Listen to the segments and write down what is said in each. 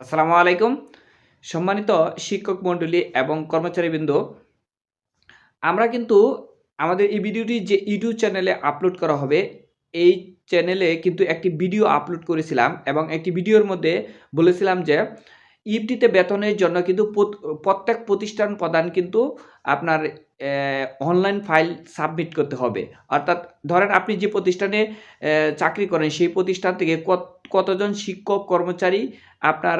আসসালামু আলাইকুম। সম্মানিত শিক্ষক মণ্ডলী এবং কর্মচারীবৃন্দ, আমরা কিন্তু আমাদের এই ভিডিওটি যে ইউটিউব চ্যানেলে আপলোড করা হবে, এই চ্যানেলে কিন্তু একটি ভিডিও আপলোড করেছিলাম এবং একটি ভিডিওর মধ্যে বলেছিলাম যে, ইফটিতে বেতনের জন্য কিন্তু প্রত্যেক প্রতিষ্ঠান প্রদান কিন্তু আপনার অনলাইন ফাইল সাবমিট করতে হবে। অর্থাৎ ধরেন আপনি যে প্রতিষ্ঠানে চাকরি করেন, সেই প্রতিষ্ঠান থেকে কতজন শিক্ষক, কর্মচারী আপনার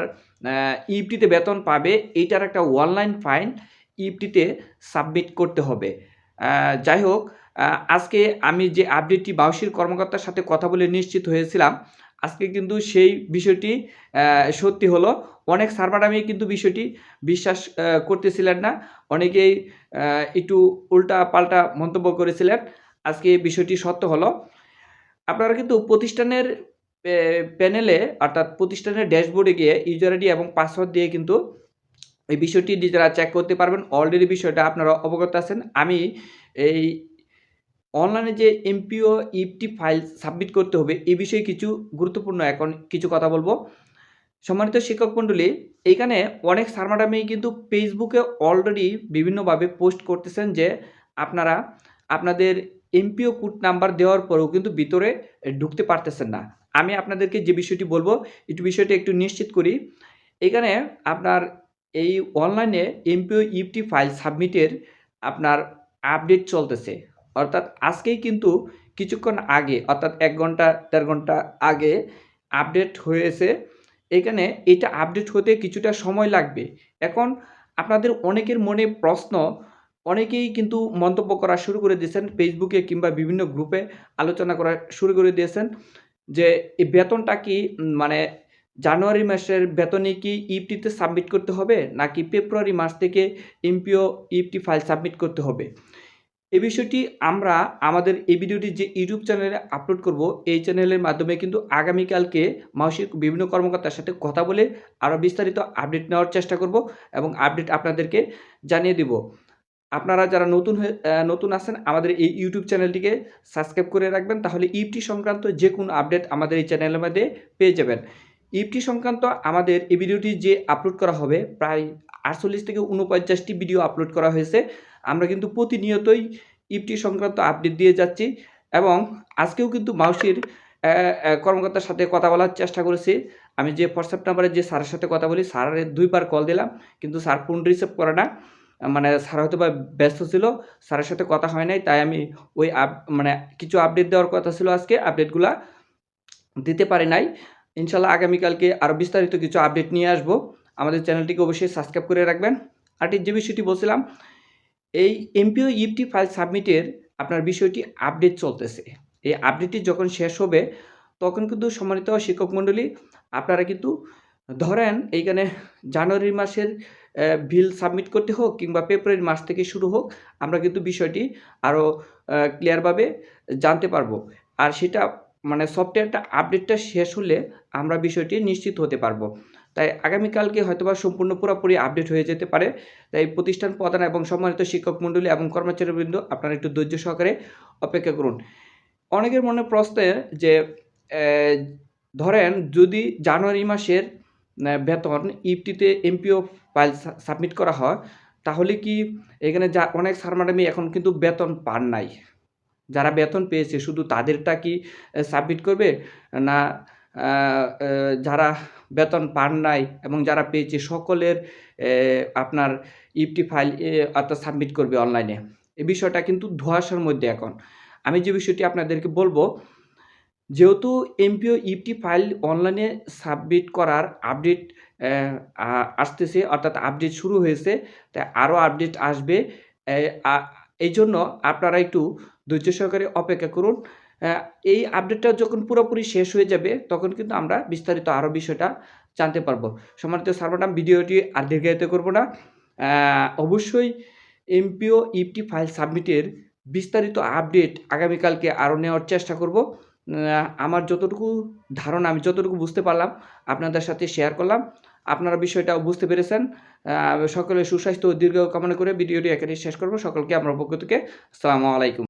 ইপটিতে বেতন পাবে, এইটার একটা অনলাইন ফাইল ইপটিতে সাবমিট করতে হবে। যাই হোক আজকে আমি যে আপডেটটি বাউসির কর্মকর্তার সাথে কথা বলে নিশ্চিত হয়েছিলাম, আজকে কিন্তু সেই বিষয়টি সত্যি হলো, অনেক সার্ভার আমি কিন্তু বিষয়টি বিশ্বাস করতেছিলেন না, অনেকেই একটু উল্টা পাল্টা মন্তব্য করেছিলেন, আজকে বিষয়টি সত্য হলো। আপনারা কিন্তু প্রতিষ্ঠানের প্যানেলে অর্থাৎ প্রতিষ্ঠানের ড্যাশবোর্ডে গিয়ে ইউজার আইডি এবং পাসওয়ার্ড দিয়ে কিন্তু এই বিষয়টি নিজেরা চেক করতে পারবেন। অলরেডি বিষয়টা আপনারা অবগত আছেন। আমি এই অনলাইনে যে এমপিও ইপটি ফাইল সাবমিট করতে হবে এই বিষয়ে কিছু গুরুত্বপূর্ণ এখন কিছু কথা বলব। সম্মানিত শিক্ষক মণ্ডলী, এইখানে অনেক স্যার ম্যাডামই কিন্তু ফেসবুকে অলরেডি বিভিন্নভাবে পোস্ট করতেছেন যে আপনারা আপনাদের এমপিও কোড নাম্বার দেওয়ার পরেও কিন্তু ভিতরে ঢুকতে পারতেছেন না। আমি আপনাদেরকে যে বিষয়টি বলব, একটু বিষয়টি একটু নিশ্চিত করি। এখানে আপনার এই অনলাইনে এমপিও ইপটি ফাইল সাবমিটের আপনার আপডেট চলতেছে। অর্থাৎ আজকেই কিন্তু কিছুক্ষণ আগে, অর্থাৎ এক ঘণ্টা, দেড় ঘণ্টা আগে আপডেট হয়েছে। এখানে এটা আপডেট হতে কিছুটা সময় লাগবে। এখন আপনাদের অনেকের মনে প্রশ্ন অনেকেই কিন্তু মন্তব্য করা শুরু করে দিয়েছেন ফেসবুকে কিংবা বিভিন্ন গ্রুপে আলোচনা করা শুরু করে দিয়েছেন যে এই বেতনটা কি মানে জানুয়ারি মাসের বেতনে কি ইপটিতে সাবমিট করতে হবে, নাকি ফেব্রুয়ারি মাস থেকে এমপিও ইপটি ফাইল সাবমিট করতে হবে? এই বিষয়টি আমরা আমাদের এই ভিডিওটি যে ইউটিউব চ্যানেলে আপলোড করব, এই চ্যানেলের মাধ্যমে কিন্তু আগামীকালকে মাসিক বিভিন্ন কর্মকর্তার সাথে কথা বলে আরও বিস্তারিত আপডেট নেওয়ার চেষ্টা করব এবং আপডেট আপনাদেরকে জানিয়ে দিব। আপনারা যারা নতুন নতুন আছেন, আমাদের এই ইউটিউব চ্যানেলটিকে সাবস্ক্রাইব করে রাখবেন, তাহলে ইপটি সংক্রান্ত যে কোনো আপডেট আমাদের এই চ্যানেলের মধ্যে পেয়ে যাবেন। ইপটি সংক্রান্ত আমাদের এই ভিডিওটি যে আপলোড করা হবে, প্রায় আটচল্লিশ থেকে উনপঞ্চাশটি ভিডিও আপলোড করা হয়েছে। আমরা কিন্তু প্রতিনিয়তই ইপটি সংক্রান্ত আপডেট দিয়ে যাচ্ছি এবং আজকেও কিন্তু মাউসির কর্মকর্তার সাথে কথা বলার চেষ্টা করেছি। আমি যে হোয়াটসঅ্যাপ নাম্বারে যে স্যারের সাথে কথা বলি, স্যারের দুইবার কল দিলাম, কিন্তু স্যার ফোন রিসিভ করে না। মানে স্যার হয়তো বা ব্যস্ত ছিল, স্যারের সাথে কথা হয় নাই, তাই আমি ওই আপ মানে কিছু আপডেট দেওয়ার কথা ছিল আজকে আপডেটগুলা দিতে পারি নাই। ইনশাল্লাহ আগামীকালকে আরও বিস্তারিত কিছু আপডেট নিয়ে আসব। আমাদের চ্যানেলটিকে অবশ্যই সাবস্ক্রাইব করে রাখবেন। আর যে বিষয়টি বলছিলাম, এই এমপিও ইপটি ফাইল সাবমিটের আপনার বিষয়টি আপডেট চলতেছে। এই আপডেটটি যখন শেষ হবে, তখন কিন্তু সম্মানিত শিক্ষক মণ্ডলী, আপনারা কিন্তু ধরেন এইখানে জানুয়ারি মাসের বিল সাবমিট করতে হোক কিংবা ফেব্রুয়ারি মাস থেকে শুরু হোক, আমরা কিন্তু বিষয়টি আরও ক্লিয়ারভাবে জানতে পারব। আর সেটা মানে সফটওয়্যারটা আপডেটটা শেষ হলে আমরা বিষয়টি নিশ্চিত হতে পারব। তাই আগামীকালকে হয়তোবা সম্পূর্ণ পুরোপুরি আপডেট হয়ে যেতে পারে। তাই প্রতিষ্ঠান প্রধান এবং সম্মানিত শিক্ষক মণ্ডলী এবং কর্মচারীবৃন্দ, আপনারা একটু ধৈর্য সহকারে অপেক্ষা করুন। অনেকের মনে প্রশ্ন যে ধরেন যদি জানুয়ারি মাসের বেতন ইপটিতে এমপিও ফাইল সাবমিট করা হয়, তাহলে কি এখানে যা, অনেক স্যার ম্যাডামই এখন কিন্তু বেতন পান নাই। যারা বেতন পেয়েছে, শুধু তাদেরটা কি সাবমিট করবে? না যারা বেতন পান নাই এবং যারা পেয়েছে, সকলের আপনার ইপটি ফাইল অর্থাৎ সাবমিট করবে অনলাইনে এই বিষয়টা কিন্তু ধোঁয়াশার মধ্যে এখন। আমি যে বিষয়টি আপনাদেরকে বলব যেহেতু এমপিও ইপটি ফাইল অনলাইনে সাবমিট করার আপডেট আসতেছে, অর্থাৎ আপডেট শুরু হয়েছে, তাই আরও আপডেট আসবে। এই জন্য আপনারা একটু ধৈর্য সহকারে অপেক্ষা করুন। এই আপডেটটা যখন পুরোপুরি শেষ হয়ে যাবে, তখন কিন্তু আমরা বিস্তারিত আরও বিষয়টা জানতে পারব। সম্মানিত স্যার ভিডিওটি আর দীর্ঘায়িত করব না। অবশ্যই এমপিও ইপটি ফাইল সাবমিটের বিস্তারিত আপডেট আগামীকালকে আরও নেওয়ার চেষ্টা করব। আমার যতটুকু ধারণা, আমি যতটুকু বুঝতে পারলাম, আপনাদের সাথে শেয়ার করলাম। আপনারা বিষয়টাও বুঝতে পেরেছেন। সকলে সুস্বাস্থ্য ও দীর্ঘ কামনা করে ভিডিওটি এখানে শেষ করব। সকলকে, আমার পক্ষ থেকে আসসালামু আলাইকুম।